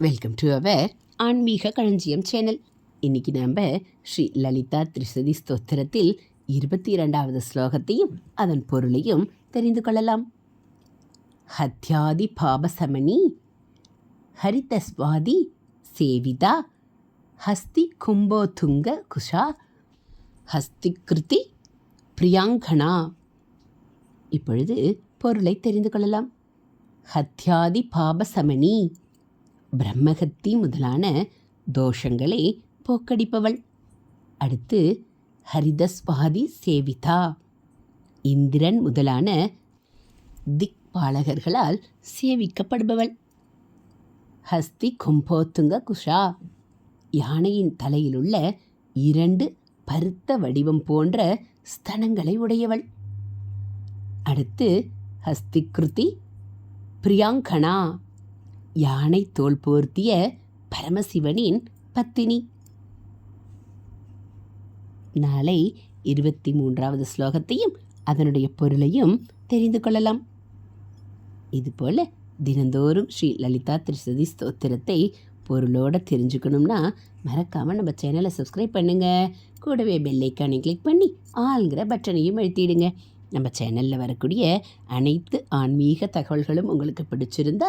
Welcome to our ஆன்மீக களஞ்சியம் channel இன்னைக்கு நாம் ஸ்ரீ லலிதா திரிசதி ஸ்தோத்திரத்தில் இருபத்தி இரண்டாவது ஸ்லோகத்தையும் அதன் பொருளையும் தெரிந்து கொள்ளலாம் ஹத்யாதி பாபசமணி ஹரிதஸ்வாதி சேவிதா ஹஸ்தி கும்போதுங்க குஷா ஹஸ்திகிருதி பிரியாங்கனா இப்பொழுது பொருளை தெரிந்து கொள்ளலாம் ஹத்யாதி பாபசமணி பிரம்மஹத்தி முதலான தோஷங்களை போக்கடிப்பவள். அடுத்து ஹரிதஸ்வாதி சேவிதா. இந்திரன் முதலான திக்பாலகர்களால் சேவிக்கப்படுபவள். ஹஸ்தி கும்போத்துங்க குஷா. யானையின் தலையிலுள்ள இரண்டு பருத்த வடிவம் போன்ற ஸ்தனங்களை உடையவள். அடுத்து ஹஸ்திகிருதி பிரியாங்கனா. யானை தோல் போர்த்திய பரமசிவனின் பத்தினி. நாளை இருபத்தி மூன்றாவது ஸ்லோகத்தையும் அதனுடைய பொருளையும் தெரிந்து கொள்ளலாம். இதுபோல் தினந்தோறும் ஸ்ரீ லலிதா திருசதி ஸ்தோத்திரத்தை பொருளோடு தெரிஞ்சுக்கணும்னா மறக்காமல் நம்ம சேனலை சப்ஸ்கிரைப் பண்ணுங்கள் கூடவே பெல்லைக்கானை கிளிக் பண்ணி ஆளுங்கிற பட்டனையும் அழுத்திடுங்க. நம்ம சேனலில் வரக்கூடிய அனைத்து ஆன்மீக தகவல்களும் உங்களுக்கு பிடிச்சிருந்தா